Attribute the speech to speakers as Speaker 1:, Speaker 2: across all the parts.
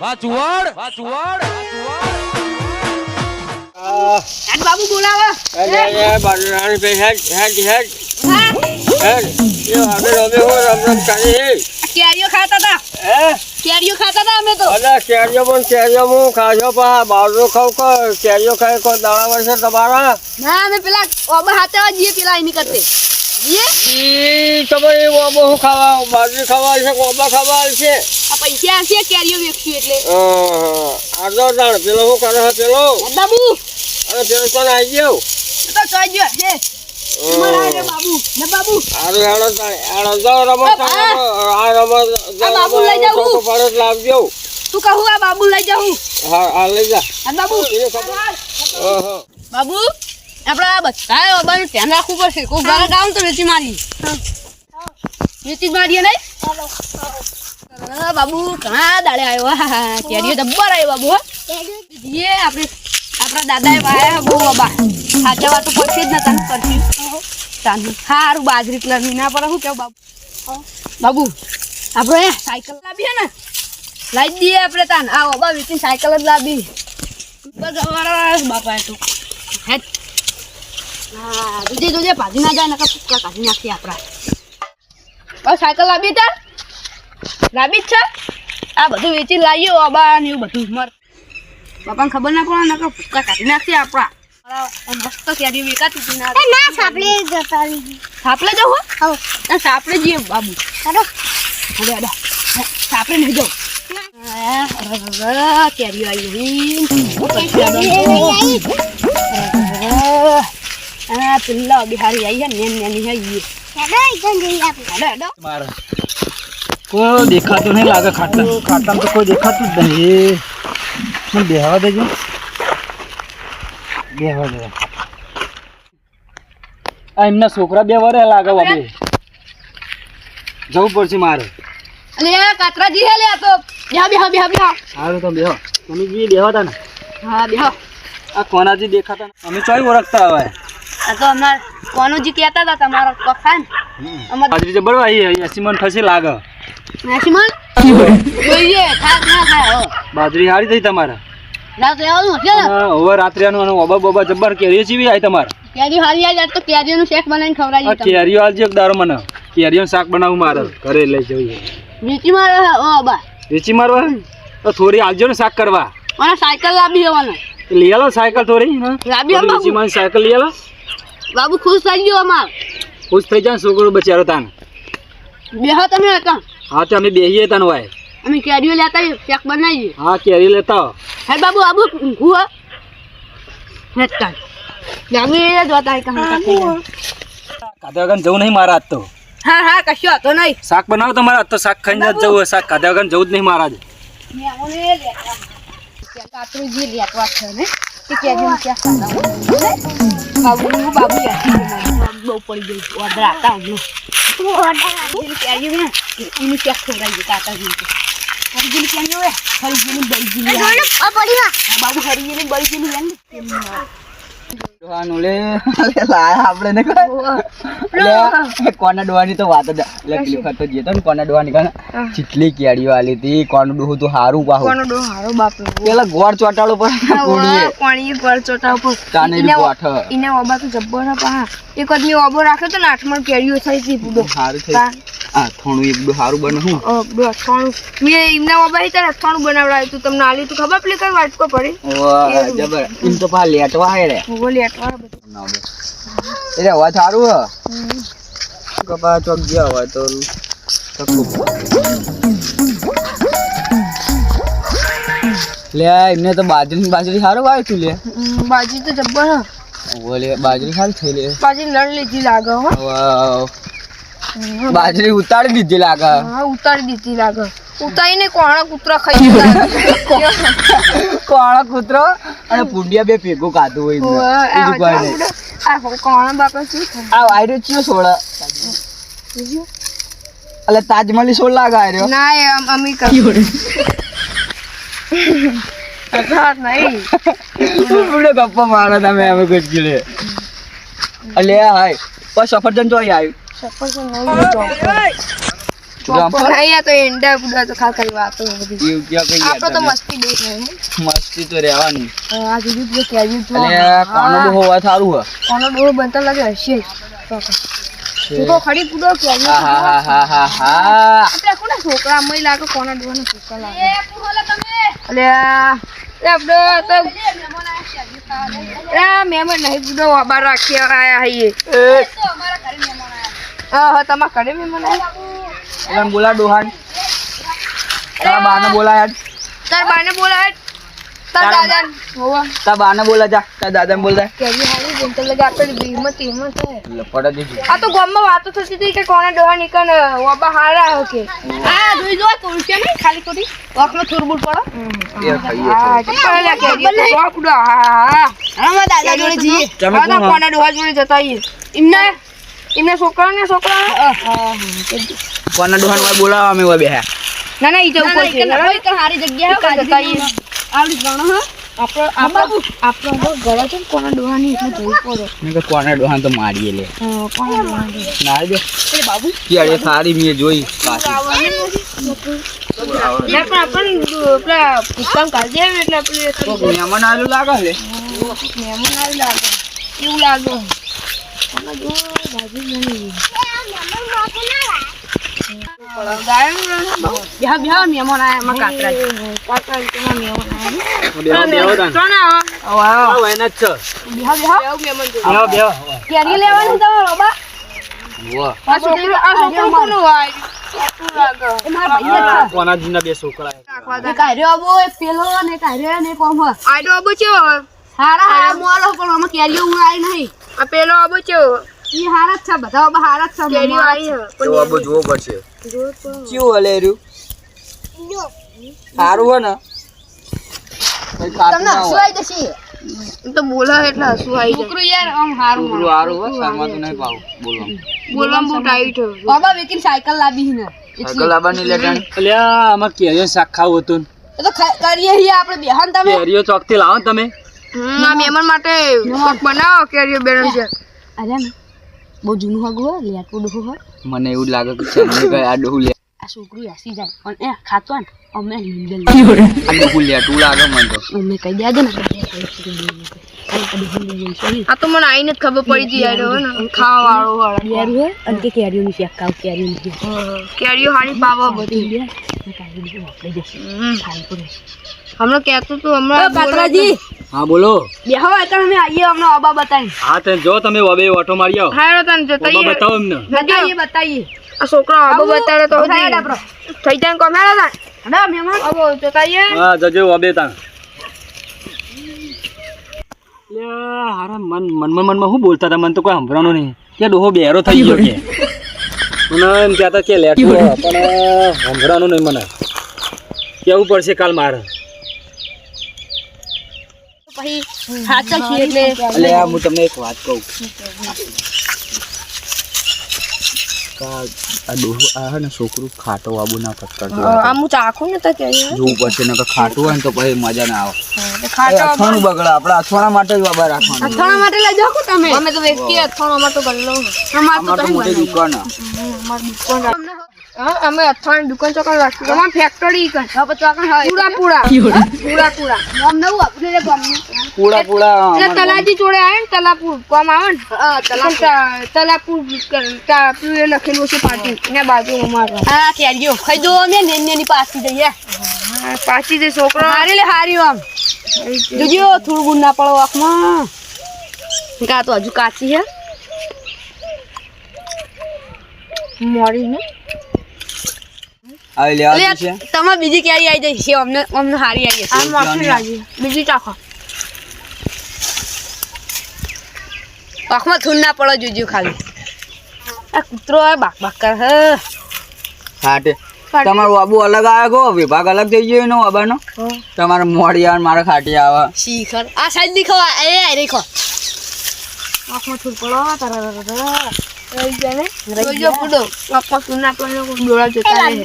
Speaker 1: વાહ હેડ વાહ ચુવાડ વાહ ચુવાડ
Speaker 2: આજ બાબુ બોલાવો કેરીઓ ખાતા હતા. કેરીઓ ખાતા હતા અમે તો.
Speaker 3: તમારા.
Speaker 2: ના અમે પેલા ઓબ હાથે જઈએ પેલા એની કરતે. જઈએ
Speaker 3: ઈ તમે ઓબ હું ખાવા બાજરી ખાવા છે કોબા ખાવા છે
Speaker 2: પૈસા હશે કેરીઓ વેચશું એટલે?
Speaker 3: આજો દાણ પેલો હું કરે છે પેલો?
Speaker 2: બાબુ!
Speaker 3: અરે પેલો કોણ આવી ગયો?
Speaker 2: એ તો ચોઈ ગયો હારે બાબુ. ને બાબુ!
Speaker 3: હારું હેડો હેડો જાઓ રમત
Speaker 2: આ.
Speaker 3: આ રમત
Speaker 2: આ બાબુ લઈ જાઉં.
Speaker 3: ફરજ લાવજો
Speaker 2: તું કહું આ બાબુ લઈ જાઉં.
Speaker 3: હા હા લઈ જા.
Speaker 2: બાબુ. બાબુ આપણે બધા ઓબાનું ધ્યાન રાખવું પડશે. કોઈ ઘરે ગાવ તો વેચી મારી. વેચી મારીએ નહીં? અરે બાબુ ઘણા દાડે આવ્યો હા, હા કેરીઓ જબ્બર આવ્યો બાબુ હો. જઈએ આપણે આપણા દાદાએ વાયા બહુ બાબા. સાચા વાતો પડશે જ નતા કરતી સારું બાજરી કલરની ના પડે શું કેવું બાબુ? બાબુ આપણે સાયકલ લાવીએ ને. લાવી દઈએ આપણે તાન. આ બાબા વેચીને સાયકલ જ લાવી. બાપા તું. હેટ હા જોજે જોજે ભાજી ના જાય નકર કાઢી નાખી આપણા. બસ સાયકલ લાવી તા. જ છે. આ બધું વેચી લાવીએ અબા ને એવું બધું. મર બાપાને ખબર ના પડે નકર ફૂટકા કાઢી નાખશે આપણા. મસ્ત કેરી વેકાતી હતી ના
Speaker 4: ના સાપડે જતા રહી
Speaker 2: જવું
Speaker 4: હો.
Speaker 2: ના સાપડે જઈએ બાબુ.
Speaker 4: ચાલો.
Speaker 2: હવે અડા સાપડે નહીં આવી પેલા બિહારી આવી ને નેન અડા.
Speaker 1: મારે. કોઈ દેખાતું નહીં લાગે ખાટા ખાટામાં તો કોઈ દેખાતું જ નહીં. મને બેહવા દેજો? બેહવા દે આ એમના છોકરા બે વરે લાગે બાબુ જવું પડશે મારે.
Speaker 2: અલે કાતરાજી હે લે તો. બેહો બેહો બેહો બેહો.
Speaker 1: હાલો તો બેહો. તમે બી બેહવાતા ને.
Speaker 2: હા બેહો.
Speaker 1: આ કોનાજી દેખાતા અમે ચોય ઓળખતા હવે.
Speaker 2: આ તો અમાર કોનુજી કહેતા હતા તમારો કફાન અમાર
Speaker 1: બાજરી જબર આવી એસી મન ફસી લાગે. બાજરી હારી થઈ તમારે.
Speaker 2: રાત રહેવાનું હશે
Speaker 1: હવે રાત્રિયાનું અને ઓબા બોબા જબ્બર કેરીઓ ચીવી આવી તમારે?
Speaker 2: કેરી હારી આજ તો કેરીઓનું શેક બનાવીને ખવડાવી
Speaker 1: કેરીઓ આલજો એક દારો મને. કેરીઓ શાક બનાવું મારે. ઘરે લઈ જઈએ
Speaker 2: વેચી મારે ઓ બા.
Speaker 1: વેચી મારવા તો થોડી આલજો ને શાક કરવા.
Speaker 2: મને સાયકલ લાવી દેવાનો
Speaker 1: લઈ આલો સાયકલ થોડી
Speaker 2: લાવી આલો
Speaker 1: વેચી મારી સાયકલ લઈ આલો.
Speaker 2: બાબુ ખુશ થઈ ગયો અમાર.
Speaker 1: ખુશ થઈ જાય છોકરો બચારો તાન.
Speaker 2: બેહો તમે હતા
Speaker 1: હા તો અમે બેહીએ તને હોય
Speaker 2: અમે કેરીઓ લેતા આવીએ, બનાવીએ.
Speaker 1: હા કેરી લેતા.
Speaker 2: હે બાબુ આબુ હો કાઢ લાવી જોતા
Speaker 1: કાધા વગર જવું નહીં મારા આજ તો.
Speaker 2: હા હા કશો હતો નહીં.
Speaker 1: શાક બનાવો તમારે આજ તો શાક ખાઈને જ જવું શાક કાધા વગર જવું જ નહીં મારા
Speaker 2: લેતા કાતરું જે લેટવા છે ને તે બનાવો. બાબુ બાબુ બહુ પડી ગઈ ઓર્ડર આતા હમણાં કેરી ને? એનું શેક ખવડાવી કાતાજી હરીજીની કેરી હોય હરીજીની બળજીની બાબુ હરીજીની બળજીની લેંગે
Speaker 5: ડોહાનું લે. આપણે ને કોના ડોહાની તો વાત જ લે પેલી વખત તો જતો ને કોના ડોહાની કાને ચીટલી કેડીઓ આલી હતી. કોનું ડોહું તો હારું પાહું.
Speaker 2: કોનો ડો હારો બાપ
Speaker 5: પેલા ગોળ ચોટાળો પર
Speaker 2: પાણી ગોળ ચોટા ઉપર
Speaker 5: કાને ગોઠ.
Speaker 2: ઓબા તો જબ્બર હે. પા એક આદમી ઓબો રાખ્યો તો ને આઠમાં કેરીઓ થઈ હતી પૂડો
Speaker 5: હારું થઈ આ થોણું એક બધું સારું બને હું?
Speaker 2: અઠવાણું મેં એમના ઓબા ત્યારે અઠવાણું બનાવડાવ્યું તું. તમને આલી તું ખબર? પેલી કઈ વાટકો પડી?
Speaker 5: વાહ જબર. એમ તો પા લેટવા હે રે.
Speaker 2: ભૂગોલી અઠવાણ બધું.
Speaker 5: ના એટલે અવાજ સારું હ? કપા ચોક ગયા હોય તો લે એમને તો બાજરી બાજરી સારું વાવ્યું તું લે
Speaker 2: બાજરી તો જબ્બર હે.
Speaker 5: ઓલે બાજરી સારી થઈ લે.
Speaker 2: બાજરી લણ લીધી લાગે હો.
Speaker 5: વાવ. બાજરી ઉતાડી દીધી લાગે.
Speaker 2: હા ઉતારી દીધી લાગે. ઉતારીને કોણા કૂતરા ખાઈ
Speaker 5: કોણા કૂતરો? અને પુંડિયા બે ભેગું ખાધું હોય
Speaker 2: કોણા બાપા શું
Speaker 5: આ રહ્યો ચિયો સોળ. એટલે તાજમહલી સોળ લાગે આર્યો
Speaker 2: ના એ અમી
Speaker 5: પૂરે ગપ્પા મારો તમે અમે ગીલે અલે હાય. પછી સફરજન તો અહીં આવ્યું.
Speaker 2: છોકરા મય લાગે કોના ડોના છોકરા લાગે એ આપણે તો એ મહેમાન નહીં પૂડો વાબા રાખ્યા આયા હઈએ હા હા તમારા ઘરે મહેમાન આયા
Speaker 5: એટલે બોલા ડોહાન તારા બાને બોલા યાર
Speaker 2: તાર બાને બોલાય તાર
Speaker 5: તારા
Speaker 2: દાદા હોવા.
Speaker 5: તારા બાને બોલા જા. તારા દાદાને બોલ દે
Speaker 2: કેરી હારી બનતા લાગે આપણે બીમત હિંમત હે
Speaker 5: એટલે પડે દેજો
Speaker 2: આ તો ગામમાં વાતો થતી હતી કે કોના ડોહા નીકળ વાબા હારા હો કે. આ જોઈ જો તુલસી નહીં ખાલી કોટી વાકનો થુરબુર પડો. હા ચપ્પલ કેરી તો. વાકડો હા હા અમારા દાદા જોડે જઈએ.
Speaker 5: તમે
Speaker 2: તો? કોના ડોહા જોડે જતા આવીએ. એમને એમને છોકરા ને છોકરા
Speaker 5: કોના ડોહાન વાળ બોલાવા અમે વા બેહ્યા
Speaker 2: ના ના ઈ તો ઉપર છે હારી જગ્યા જતા આવીએ. આવડી ગણો હા? આપણો આપણો આપણો ગળો છે કોના ડોહા એટલે જોઈ પડે.
Speaker 5: મેં કે કોના ડોહાન તો મારીએ લે.
Speaker 2: હા, કોના ડોહા ના
Speaker 5: દે.
Speaker 2: એ બાબુ.
Speaker 5: ક્યારે સારી મે જોઈ પાછી
Speaker 2: પણ આપણ પેલા પુસ્તક કાઢી એટલે આપણે
Speaker 5: મહેમાન આવેલું લાગે છે.
Speaker 2: મહેમાન લાગે કેવું લાગે? છોકરો છોકરો કોનો હોય કેવું લાગે એ મારા ભાઈ જ છે એક પેલો ને એક ને હ આર્યો આબો હારા હારા. મોરો પણ અમે કેરીઓ ઉડાય નહીં. આ પેલો આબો ચેવો ઈ હારા છે બધા આબા હારા છે કેરીઓ આવી
Speaker 5: તો આબો જોવો પડશે કેવું હલે રહ્યું? સારું હો ને. કઈ ખાતું ના હોય.
Speaker 2: જશે. તો બોલા એટલે હસુ આવી જાય. છોકરો યાર આમ હારું
Speaker 5: છોકરું હો સામા તો નહીં પાવ. બોલો.
Speaker 2: બોલવામાં બહુ ટાઈટ બાબા વેકિન સાયકલ લાવી ને.
Speaker 5: સાયકલ લાવવાની લેટાણ
Speaker 1: આમાં કેરીઓ શાક ખાવું હતું
Speaker 2: એ તો ખ- કરીએ આપણે બેહાન તમે.
Speaker 1: કેરીઓ ચોકથી લાવો તમે.
Speaker 2: આ મહેમાન માટે કોક બનાવો કેરીઓ બેરણ છે. અરે બહુ જૂનું હગું હોય લેટવું ડોહું હોય.
Speaker 5: મને એવું લાગે કે ચેન્નઈ આ ડોહું લે
Speaker 2: આ છોકરું હસી જાય અને એ ખાતો ને અમે લીંડલ
Speaker 5: આ ડોહું લેટું લાગે મને તો
Speaker 2: અમે કહી દેજો ને આ તો મને આઈને જ ખબર પડી ગઈ યાર ને ખાવા વાળો વાળો કેરી હોય અને કે કેરીઓ ની શેક ખાવ કેરીઓ ની કેરીઓ હારી પાવા બધી હમણાં કહેતું તું હમણાં પાત્રાજી
Speaker 5: હા બોલો
Speaker 2: બેહો એટલે અમે આવીએ હમણાં અબા બતાવી
Speaker 1: હા તો જો તમે વબે ઓટો મારી આવો
Speaker 2: હારો તને જતા
Speaker 1: બતાવો અમને
Speaker 2: બતાવીએ બતાવીએ આ છોકરો આબો બતાડે તો થઈ જાય કોમ હેડા તા હડા આબો તો તાઈએ
Speaker 1: હા જજો વબે તા લે હારા મન મનમાં મનમાં શું બોલતા હતા? મને તો કોઈ સંભળાનું નહીં. કે ડોહો બેરો થઈ ગયો કે. મને એમ કહેતા કે લેટું પણ સંભળાનું નહીં મને. કેવું પડશે કાલ મારે?
Speaker 2: પછી સાચા છીએ એટલે.
Speaker 5: હું તમને એક વાત કહું. આ ડોહું આ હે ને છોકરું ખાટો આબુ ના કરતો
Speaker 2: આમ હું ચાખું ને તો કે
Speaker 5: જોવું પડશે ને ખાટું હોય ને તો પછી મજા ના આવે.
Speaker 2: ખાટો
Speaker 5: અથાણું બગડે આપણે અથાણા માટે જ બાબા રાખવાનું.
Speaker 2: અથાણા માટે લઈ જાઓ તમે. અમે તો વેચીએ અથાણું અમાર તો ગલ્લો અમાર તો
Speaker 5: મોટી દુકાન હે.
Speaker 2: હા અમે અથાણાની દુકાન ચોકન રાખી તમાર ફેક્ટરી કન પૂરા પૂરા. પૂરા પૂરા. અમને આપણે રે ગામ
Speaker 5: પૂળા પૂળા
Speaker 2: એટલે તલાજી જોડે આવે ને તલાપુર કોમ આવે ને? તલાપુર. તલાપુર તાપુર એ લખેલું છે પાટી ને બાજુ અમારે. હા કેરીઓ ખાઈ દો અમે ને ની પાછી જઈએ પાછી જે છોકરો. હારી લે હારી આમ. જોજો થોડું ગુણ ના પડો આંખમાં કા તો હજુ કાચી હે. મોરી ને.
Speaker 5: આવી લેવા છે?
Speaker 2: તમારે બીજી કેરી આવી જાય છે? અમને અમને હારી આવી જશે બીજી ચાખો. આંખમાં થૂન ના પડો જોજો ખાલી. આ કૂતરો આ બાક બાક કર હે.
Speaker 5: હાટે. તમારો આબુ અલગ આવે ગો વિભાગ અલગ થઈ ગયો એનો આબાનો? તમારે મોડી આવે મારે ખાટી આવે.
Speaker 2: શીખર. આ સાઈડ દેખો એ આ દેખો. આંખમાં થૂન પડો તારા રહી જાય રહી જાય પૂડો. આંખમાં થૂન ના પડે ડોળા જતા રહે.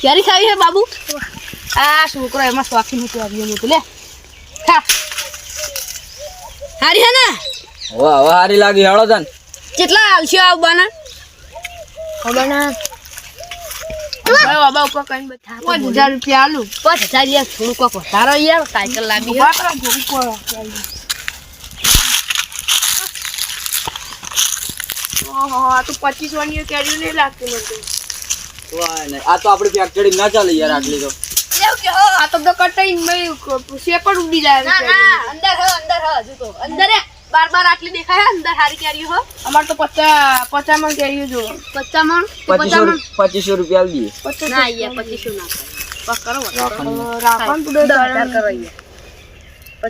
Speaker 2: ક્યારે ખાવી છે બાબુ? આ છોકરો એમાં સ્વાખી મૂકી આવ્યો લે. ખા હારી હે ને?
Speaker 5: હવે વાહ હારી લાગી. હેળો તન.
Speaker 2: કેટલા હાલશો આવવાના આવવાના
Speaker 5: વાહ. આ તો આપણી ફેક્ટરી ના ચાલે યાર આટલી તો.
Speaker 2: આ તો કટાઈ શેપર ઉડી જાય અંદર હ અંદર હ હજુ તો. અંદર હે. બાર બાર આટલી દેખાય અંદર હારી કેરી હો. અમાર તો પચાસ પચાસ મણ કેરી જો પચાસ મણ
Speaker 5: પચીસો પચીસો રૂપિયા દઈએ.
Speaker 2: ના અહીંયા પચીસો ના
Speaker 5: રાખવાનું.
Speaker 2: તો દસ યાર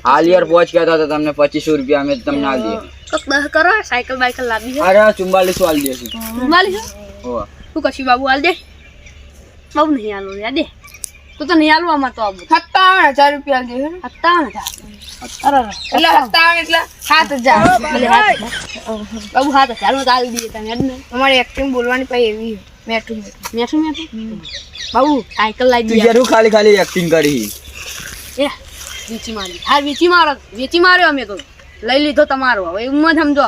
Speaker 5: હાલ યાર પહોંચ ગયા હતા તમને પચીસો રૂપિયા અમે તમને આલી દઈએ
Speaker 2: કક દસ કરો સાયકલ બાયકલ લાવી છે.
Speaker 5: અરે ચુમ્બાલીસો
Speaker 2: છે તું કશી બાબુ હાલ દે? બાબુ નહીં હાલો યાર દે? તું તો તને હાલવા માં તો આવું.
Speaker 6: સત્તાવન હજાર રૂપિયા દે
Speaker 2: સત્તાવન હજાર. અરે અરે
Speaker 6: એટલે સત્તાવન. એટલે સાત હજાર.
Speaker 2: બાબુ સાત હજાર. માં ચાલી દઈએ તમે ને
Speaker 6: અમારી એક્ટિંગ બોલવાની પછી એવી મેઠું મેઠું.
Speaker 2: મેઠું મેઠું? બાબુ સાયકલ લાવી દઈએ
Speaker 5: ખાલી ખાલી એક્ટિંગ કરી
Speaker 2: એ વેચી મારી. હા વેચી મારો વેચી માર્યો અમે તો. લઈ લીધો તમારો. હવે એમ જ સમજો.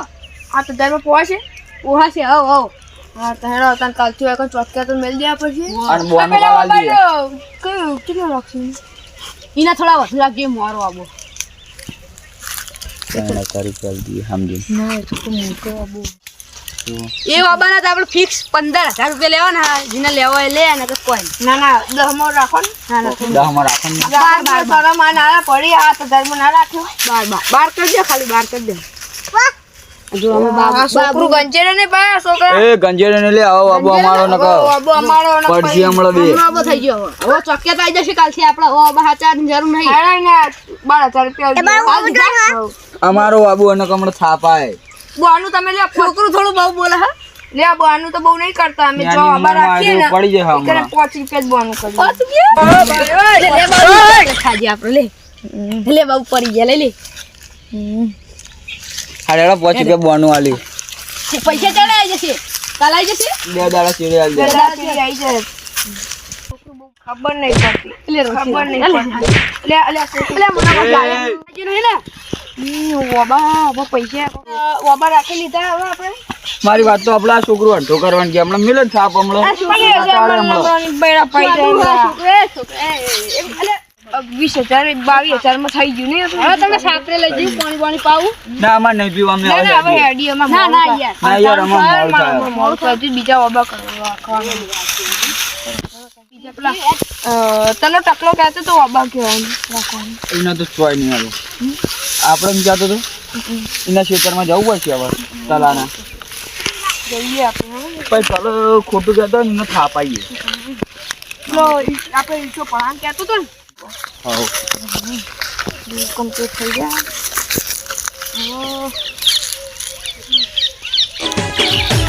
Speaker 6: સાત હજારમાં પહોંચે
Speaker 2: ઓહા છે હવ હવ.
Speaker 6: હા તો હેડો તને કાલથી હોય ચોટકા તો મેળ દેવા પડશે.
Speaker 5: અને બોનું આલી દઈએ
Speaker 6: કયું કેટલું રાખશું
Speaker 2: એના થોડા વધુ રાખજો મારો આબો.
Speaker 5: હજાર રૂપિયા આલી દઈએ સમજી.
Speaker 2: એ બાબાના તો આપણે ફિક્સ પંદર હજાર રૂપિયા લેવાના જેને લેવા એ લે અને કોઈ ના
Speaker 6: ના ના દસમાં રાખો ને.
Speaker 2: ના ના
Speaker 5: રાખો
Speaker 6: બાર બાર બાર. માં ના પડી તો ધર્મ ના રાખ્યો.
Speaker 2: બાર બાર. બાર કરી ખાલી બાર કરી દે. જો અમે બાબુ
Speaker 6: ગંજેરે ને ભાઈ છોકરા?
Speaker 5: એ ગંજેડે ને લે આવો બાબુ અમારો ન કહો
Speaker 6: બાબુ અમારો ને
Speaker 5: પડશે હમણાં બે.
Speaker 2: હમણાં થઈ ગયો હવે. હવે તો આવી જશે કાલથી આપણે. હવે ચારની જરૂર નહીં.
Speaker 6: હેડો ને બાર હજાર રૂપિયા
Speaker 5: અમારો બાબુ અને કમળ થાપાય.
Speaker 6: બોનું તમે લે
Speaker 2: છોકરું થોડું બહુ બોલે હા?
Speaker 6: લે બોનું તો બહુ નહીં કરતા. અમે જો અમાર રાખીએ ને
Speaker 5: પડી જાય હમણાં.
Speaker 6: પાંચ રૂપિયા જ બોનું કરીએ
Speaker 2: લે, લે બાબુ. ખાજે આપણે લે. લે બાબુ પડી ગયા લઈ લે.
Speaker 5: હાડેડા પાંચ રૂપિયા બોનું આલી.
Speaker 2: પૈસા ચડે આવી જશે? કાલ આવી જશે?
Speaker 5: બે દાડા ચીડે આલી. દે
Speaker 6: ગધા ચીડી આઈ જાય ખબર નહીં પડતી. ખબર નહીં પડતી. લે લે છોકરું.
Speaker 2: લે મને
Speaker 5: મારી વાત તો આપણા આ છોકરું અડધો કરવાની કે હમણાં મિલન થાપ હમણાં.
Speaker 6: વીસ હજાર બાવીસ હજારમાં થઈ ગયું ને?
Speaker 2: હવે તમે સાપરે લઈ જઈ પાણી પાણી પાવું.
Speaker 5: ના અમાર નહીં પીવા અમે
Speaker 6: ના હવે હેડી એમાં
Speaker 2: ના ના યાર.
Speaker 5: ના યાર અમાર મોડું
Speaker 6: મોડું થાય. બીજા ઓબા કરવા બીજા પેલા તને ટકલો કહેતો તો ઓબા કહેવાનું
Speaker 5: એના તો ચોય નહીં આવે. આપણે કહેતો તો એના ખેતરમાં જવું પડશે હવે તલાના.
Speaker 6: જઈએ આપણે.
Speaker 5: પછી ચાલો ખોટું કહેતો ને એને થાપ આવીએ
Speaker 6: પેલો ઈ- આપણે ઈચો પડાન કહેતો તો ને
Speaker 5: હા
Speaker 6: કમ્પ્લીટ થઈ ગયા હવે